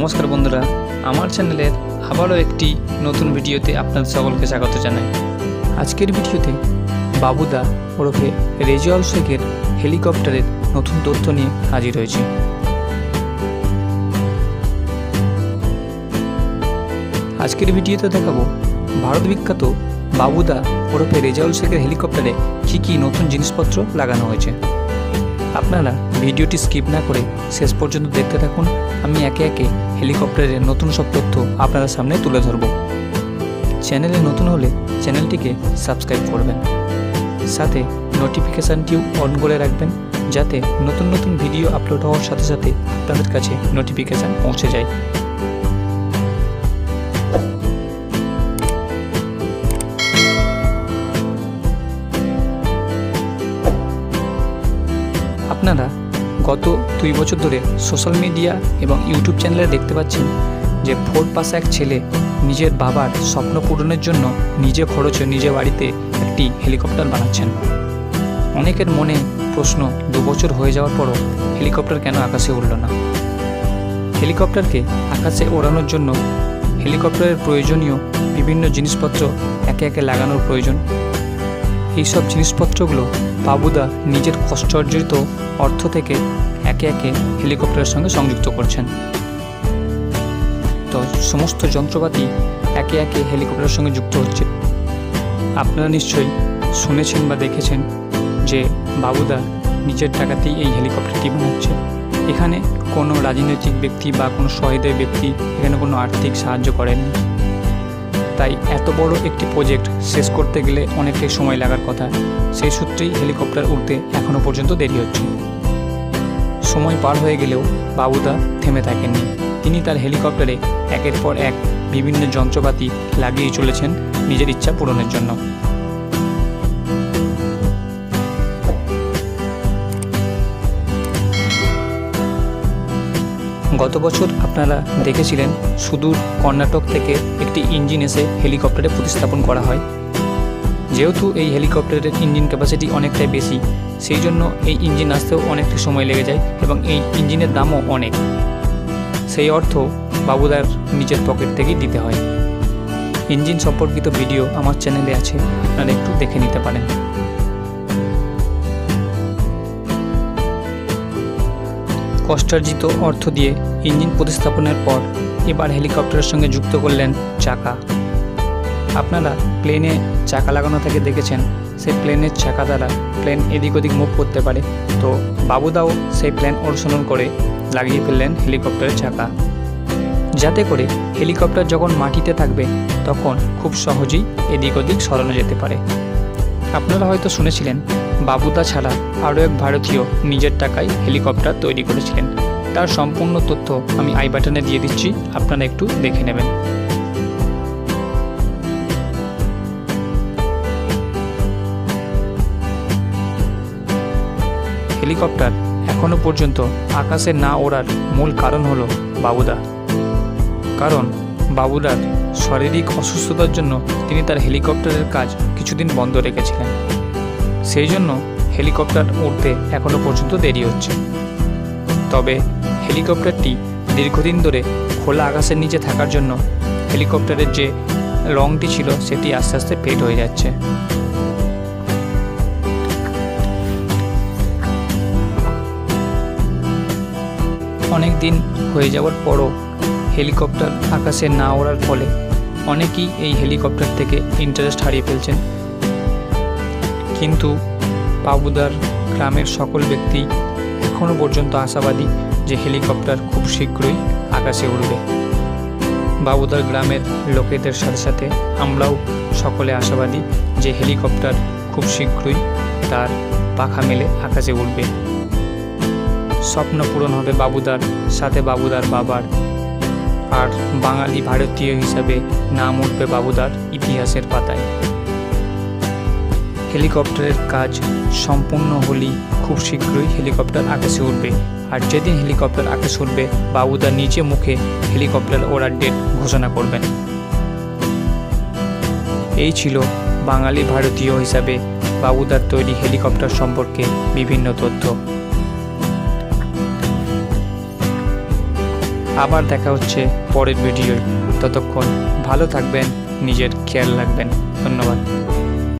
নমস্কার বন্ধুরা, আমার চ্যানেলের আবারও একটি নতুন ভিডিওতে আপনাদের সকলকে স্বাগত জানাই। আজকের ভিডিওতে বাবুদা ওরফে রেজওয়াল শেখের হেলিকপ্টারের নতুন তথ্য নিয়ে হাজির হয়েছি। আজকের ভিডিওতে দেখাবো ভারত বিখ্যাত বাবুদা ওরফে রেজাউল শেখের হেলিকপ্টারে কী কী নতুন জিনিসপত্র লাগানো হয়েছে। আপনারা ভিডিওটি স্কিপ না করে শেষ পর্যন্ত দেখতে থাকুন। আমি একে একে হেলিকপ্টারের নতুন সব তথ্য আপনারা সামনে তুলে ধরব। চ্যানেলে নতুন হলে চ্যানেলটিকে সাবস্ক্রাইব করবেন। সাথে নোটিফিকেশানটিও অন করে রাখবেন, যাতে নতুন নতুন ভিডিও আপলোড হওয়ার সাথে সাথে আপনাদের কাছে নোটিফিকেশান পৌঁছে যায়। আপনারা গত দুই বছর ধরে সোশ্যাল মিডিয়া এবং ইউটিউব চ্যানেলে দেখতে পাচ্ছেন যে ফোর পাস এক ছেলে নিজের বাবার স্বপ্ন পূরণের জন্য নিজে খরচে নিজে বাড়িতে একটি হেলিকপ্টার বানাচ্ছেন। অনেকের মনে প্রশ্ন, দু বছর হয়ে যাওয়ার পরও হেলিকপ্টার কেন আকাশে উঠল না? হেলিকপ্টারকে আকাশে ওড়ানোর জন্য হেলিকপ্টারের প্রয়োজনীয় বিভিন্ন জিনিসপত্র একে একে লাগানোর প্রয়োজন। এইসব জিনিসপত্রগুলো বাবুদা নিজের কষ্ট অর্জিত অর্থ থেকে একে একে হেলিকপ্টারের সঙ্গে সংযুক্ত করছেন। তো সমস্ত যন্ত্রপাতি একে একে হেলিকপ্টারের সঙ্গে যুক্ত হচ্ছে। আপনারা নিশ্চয়ই শুনেছেন বা দেখেছেন যে বাবুদা নিজের টাকাতেই এই হেলিকপ্টারটি বানাচ্ছে। এখানে কোনো রাজনৈতিক ব্যক্তি বা কোনো সহায়তায় ব্যক্তি, এখানে কোনো আর্থিক সাহায্য করেননি। তাই এত বড় একটি প্রজেক্ট শেষ করতে গেলে অনেকটাই সময় লাগার কথা। সেই সূত্রেই হেলিকপ্টার উঠতে এখনও পর্যন্ত দেরি হচ্ছে। সময় পার হয়ে গেলেও বাবুদা থেমে থাকেননি। তিনি তার হেলিকপ্টারে একের পর এক বিভিন্ন যন্ত্রপাতি লাগিয়ে চলেছেন নিজের ইচ্ছা পূরণের জন্য। গত বছর আপনারা দেখেছিলেন সুদূর কর্ণাটক থেকে একটি ইঞ্জিন এসে হেলিকপ্টারে প্রতিস্থাপন করা হয়। যেহেতু এই হেলিকপ্টারের ইঞ্জিন ক্যাপাসিটি অনেকটাই বেশি, সেই জন্য এই ইঞ্জিন আসতেও অনেকটা সময় লেগে যায় এবং এই ইঞ্জিনের দামও অনেক। সেই অর্থ বাবুদার নিজের পকেট থেকেই দিতে হয়। ইঞ্জিন সম্পর্কিত ভিডিও আমার চ্যানেলে আছে, আপনারা একটু দেখে নিতে পারেন। কষ্টার্জিত অর্থ দিয়ে ইঞ্জিন প্রতিস্থাপনের পর এবার হেলিকপ্টারের সঙ্গে যুক্ত করলেন চাকা। আপনারা প্লেনে চাকা লাগানো থেকে দেখেছেন, সেই প্লেনের চাকা দ্বারা প্লেন এদিক ওদিক মুভ করতে পারে। তো বাবুদাও সেই প্লেন অনুসরণ করে লাগিয়ে ফেললেন হেলিকপ্টারের চাকা। যাতে করে হেলিকপ্টার যখন মাটিতে থাকবে, তখন খুব সহজেই এদিক ওদিক সরানো যেতে পারে। আপনারা হয়তো শুনেছিলেন বাবুদা ছাড়া আরও এক ভারতীয় নিজের টাকায় হেলিকপ্টার তৈরি করেছিলেন। তার সম্পূর্ণ তথ্য আমি আই বাটনে দিয়ে দিচ্ছি, আপনারা একটু দেখে নেবেন। হেলিকপ্টার এখনও পর্যন্ত আকাশে না ওড়ার মূল কারণ হলো বাবুদা। কারণ বাবুদার শারীরিক অসুস্থতার জন্য তিনি তার হেলিকপ্টারের কাজ কিছুদিন বন্ধ রেখেছিলেন। সেই জন্য হেলিকপ্টার উঠতে এখনও পর্যন্ত দেরি হচ্ছে। তবে হেলিকপ্টারটি দীর্ঘদিন ধরে খোলা আকাশের নিচে থাকার জন্য হেলিকপ্টারের যে রংটি ছিল সেটি আস্তে আস্তে ফেড হয়ে যাচ্ছে। অনেক দিন হয়ে যাওয়ার পরও হেলিকপ্টার আকাশে না ওড়ার ফলে অনেকেই এই হেলিকপ্টার থেকে ইন্টারেস্ট হারিয়ে ফেলছেন। কিন্তু বাবুদার গ্রামের সকল ব্যক্তি এখনও পর্যন্ত আশাবাদী যে হেলিকপ্টার খুব শীঘ্রই আকাশে উড়বে। বাবুদার গ্রামের লোকেদের সাথে সাথে আমরাও সকলে আশাবাদী যে হেলিকপ্টার খুব শীঘ্রই তার পাখা মেলে আকাশে উঠবে স্বপ্ন পূরণ হবে বাবুদার সাথে বাবুদার বাবার। আর বাঙালি ভারতীয় হিসাবে নাম উঠবে বাবুদার ইতিহাসের পাতায়। হেলিকপ্টারের কাজ সম্পূর্ণ হলেই খুব শীঘ্রই হেলিকপ্টার আকাশে উঠবে আর যেদিন হেলিকপ্টার আকাশে উঠবে বাবুদা নিজে মুখে হেলিকপ্টার ওড়ার ডেট ঘোষণা করবেন। এই ছিল বাঙালি ভারতীয় হিসাবে বাবুদার তৈরি হেলিকপ্টার সম্পর্কে বিভিন্ন তথ্য। আবার দেখা হচ্ছে পরের ভিডিওয়। ততক্ষণ ভালো থাকবেন, নিজের খেয়াল রাখবেন। ধন্যবাদ।